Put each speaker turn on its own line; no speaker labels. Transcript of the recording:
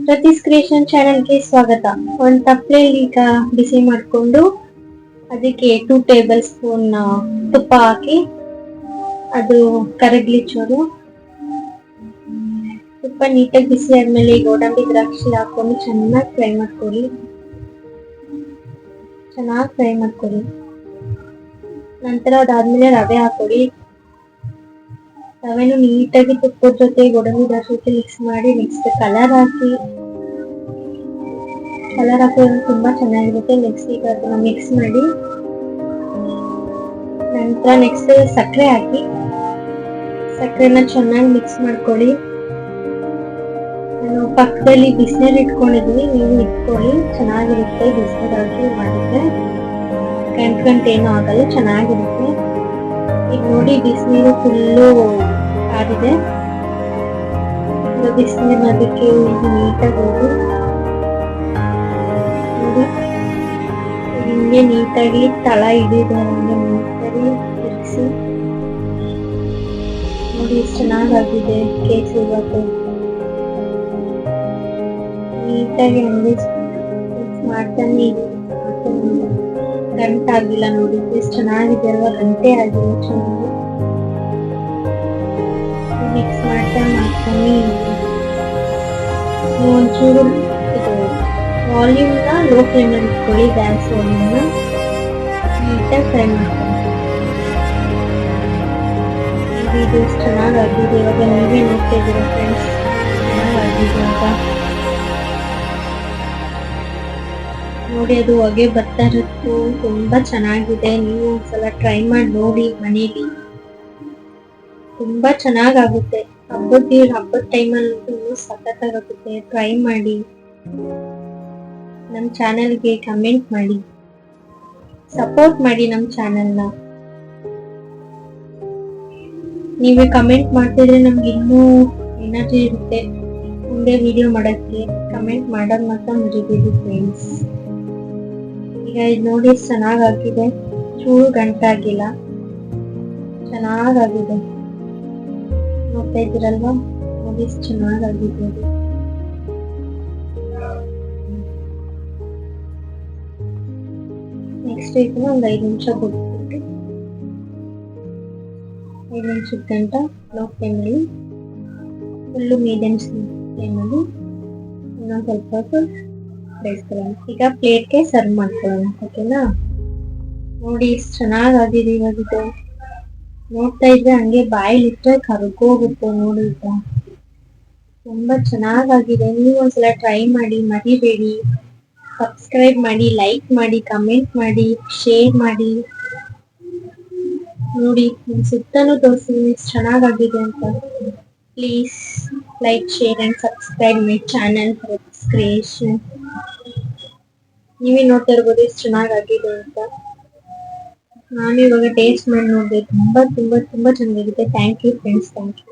ಪ್ರತಿಸ್ creation ಚಾನೆಲ್ಗೆ ಸ್ವಾಗತ. ಒಂದು ತಪ್ಪಲೆಯಲ್ಲಿ ಈಗ ಬಿಸಿ ಮಾಡಿಕೊಂಡು ಅದಕ್ಕೆ ಟೂ ಟೇಬಲ್ ಸ್ಪೂನ್ ತುಪ್ಪ ಹಾಕಿ ಅದು ಕರಗ್ಲಿ ಚೂರು. ತುಪ್ಪ ನೀಟಾಗಿ ಬಿಸಿ ಆದ್ಮೇಲೆ ಗೋಡಂಬಿ ದ್ರಾಕ್ಷಿ ಹಾಕೊಂಡು ಚೆನ್ನಾಗಿ ಫ್ರೈ ಮಾಡ್ಕೊಳ್ಳಿ. ಚೆನ್ನಾಗಿ ಫ್ರೈ ಮಾಡ್ಕೊಳ್ಳಿ. ನಂತರ ಅದಾದ್ಮೇಲೆ ರವೆ ಹಾಕೊಳ್ಳಿ. ರವೆನು ನೀಟಾಗಿ ತುಪ್ಪದ ಜೊತೆ ಗೋಡಂಬಿ ದ್ರಾಕ್ಷಿ ಜೊತೆ ಮಿಕ್ಸ್ ಮಾಡಿ ನೆಕ್ಸ್ಟ್ ಕಲರ್ ಹಾಕಿ ಕಲರ್ ಹಾಕಿದ್ರೆ ತುಂಬಾ ಚೆನ್ನಾಗಿರುತ್ತೆ. ನೆಕ್ಸ್ಟ್ ಈಗ ಅದನ್ನ ಮಿಕ್ಸ್ ಮಾಡಿ, ನಂತರ ನೆಕ್ಸ್ಟ್ ಸಕ್ಕರೆ ಹಾಕಿ, ಸಕ್ಕರೆನ ಚೆನ್ನಾಗಿ ಮಿಕ್ಸ್ ಮಾಡ್ಕೊಳ್ಳಿ. ನಾನು ಪಕ್ಕದಲ್ಲಿ ಬಿಸಿನೀರು ಇಟ್ಕೊಂಡಿದ್ವಿ ನೀವು ಇಟ್ಕೊಳ್ಳಿ. ಚೆನ್ನಾಗಿರುತ್ತೆ ಬಿಸಿನೀರು ಹಾಕಿ ಮಾಡಿದ್ರೆ. ಗಂಟು ಏನೂ ಆಗಲ್ಲ, ಚೆನ್ನಾಗಿರುತ್ತೆ. ಈಗ ನೋಡಿ, ಬಿಸಿನೀರು ಫುಲ್ಲು ಆಗಿದೆ. ಬಿಸಿಲಿನ ಅದಕ್ಕೆ ನೀಟಾಗಿ ಹೋಗಿ ನೀಟಾಗಿ ತಳ ಹಿಡಿದು ಹಂಗೆ ನೀಟಾಗಿ ತಿರುಗಿಸಿ. ನೋಡಿ ಚೆನ್ನಾಗಾಗಿದೆ ಕೇಕ್ ಇವತ್ತು ನೀಟಾಗಿ ಹಂಗೆ ಮಾಡ್ತಾನೆ ಗಂಟಾಗಿಲ್ಲ ನೋಡಿ. ಎಷ್ಟು ಚೆನ್ನಾಗಿದೆ ಅಲ್ವಾ? ಗಂಟೆ ಆಗಿಲ್ಲ ಚೆನ್ನಾಗಿ. ಒಂಚೂರು ಇದು ವಾಲ್ಯೂಮ್ನ ಲೋ ಫ್ಲೇಮಲ್ಲಿ ಇಟ್ಕೊಳ್ಳಿ ಗ್ಯಾಸ್ ವಾಲ್ಯೂಮ್ನ ನೀಟಾಗಿ ಫ್ರೈ ಮಾಡ್ಕೊಂಡು ಇದು ಚೆನ್ನಾಗಿ ಆಗಿದೆ. ಇವಾಗ ನೀವೇ ನೋಡ್ತಾ ಇದ್ದೀರಾ ಫ್ರೆಂಡ್ಸ್ ಚೆನ್ನಾಗಾಗಿದೆ ಅಂತ. ನೋಡಿ, ಅದು ಹೊಗೆ ಬರ್ತಾ ಇರೋದು. ತುಂಬಾ ಚೆನ್ನಾಗಿದೆ. ನೀವು ಒಂದ್ಸಲ ಟ್ರೈ ಮಾಡಿ ನೋಡಿ ಮನೇಲಿ. ತುಂಬಾ ಚೆನ್ನಾಗಾಗುತ್ತೆ ಹಬ್ಬದ ಹಬ್ಬದ ಟೈಮಲ್ಲಿ ಸಖತ್ತಾಗುತ್ತೆ ಟ್ರೈ ಮಾಡಿ. ನಮ್ಮ ಚಾನೆಲ್ಗೆ ಕಮೆಂಟ್ ಮಾಡಿ. ಸಪೋರ್ಟ್ ಮಾಡಿ ನಮ್ಮ ಚಾನೆಲ್ನ ನೀವೇ ಕಮೆಂಟ್ ಮಾಡ್ತಿದ್ರೆ ನಮ್ಗೆ ಇನ್ನೂ ಎನರ್ಜಿ ಇರುತ್ತೆ. ಮುಂದೆ ವಿಡಿಯೋ ಮಾಡೋಕ್ಕೆ ಕಮೆಂಟ್ ಮಾಡೋದು ಮಾತ್ರ ಮರಿಬೇಡಿ ಫ್ರೆಂಡ್ಸ್ ಈಗ ಇದು ನೋಡಿ ಚೆನ್ನಾಗಾಗಿದೆ. ಚೂರು ಗಂಟಾಗಿಲ್ಲ ಚೆನ್ನಾಗಾಗಿದೆ. ನೋಡ್ತಾ ಇದ್ದೀರಲ್ವಾ? ನೋಡಿ ಎಷ್ಟು ಚೆನ್ನಾಗಾಗಿದೆ ಅದು ನೆಕ್ಸ್ಟ್ ಇದನ್ನ ಒಂದು ಐದು ನಿಮಿಷ ಬಿಟ್ಬಿಟ್ಟು ಐದು ನಿಮಿಷದ ಗಂಟ ಲೋ ಫ್ಲೇಮಲ್ಲಿ ಫುಲ್ಲು ಮೀಡಿಯಮ್ ಫ್ಲೇಮಲ್ಲಿ ಇನ್ನೊಂದು ಸ್ವಲ್ಪ ಹೊತ್ತು ಬೇಯಿಸ್ಕೊಳ್ಳೋಣ ಈಗ ಪ್ಲೇಟ್ಗೆ ಸರ್ವ್ ಮಾಡ್ಕೊಳ್ಳೋಣ ಓಕೆನಾ ನೋಡಿ ಎಷ್ಟು ಚೆನ್ನಾಗಾಗಿದೆ ಇವಾಗ ಇದು ನೋಡ್ತಾ ಇದ್ರೆ ಹಂಗೆ ಬಾಯಲ್ಲಿ ಇಟ್ಟರೆ ಕರ್ಗೋಗುತ್ತೆ ನೋಡಿ ಈಗ ತುಂಬಾ ಚೆನ್ನಾಗಾಗಿದೆ. ನೀವು ಒಂದ್ಸಲ ಟ್ರೈ ಮಾಡಿ, ಮರಿಬೇಡಿ. ಸಬ್ಸ್ಕ್ರೈಬ್ ಮಾಡಿ ಲೈಕ್ ಮಾಡಿ ಕಮೆಂಟ್ ಮಾಡಿ ಶೇರ್ ಮಾಡಿ. ನೋಡಿ, ನಿಮ್ ಸುತ್ತಲೂ ತೋರಿಸಿ ಎಷ್ಟು ಚೆನ್ನಾಗಾಗಿದೆ ಅಂತ. Please like share and subscribe my channel creation ನೀವೇ ನೋಡ್ತಾ ಇರ್ಬೋದು ಎಷ್ಟು ಚೆನ್ನಾಗಾಗಿದೆ ಅಂತ. ನಾನು ಇವಾಗ ಟೇಸ್ಟ್ ಮಾಡಿ ನೋಡಿದೆ. ತುಂಬಾ ತುಂಬಾ ತುಂಬಾ ಚೆನ್ನಾಗಿದೆ. Thank you friends thank you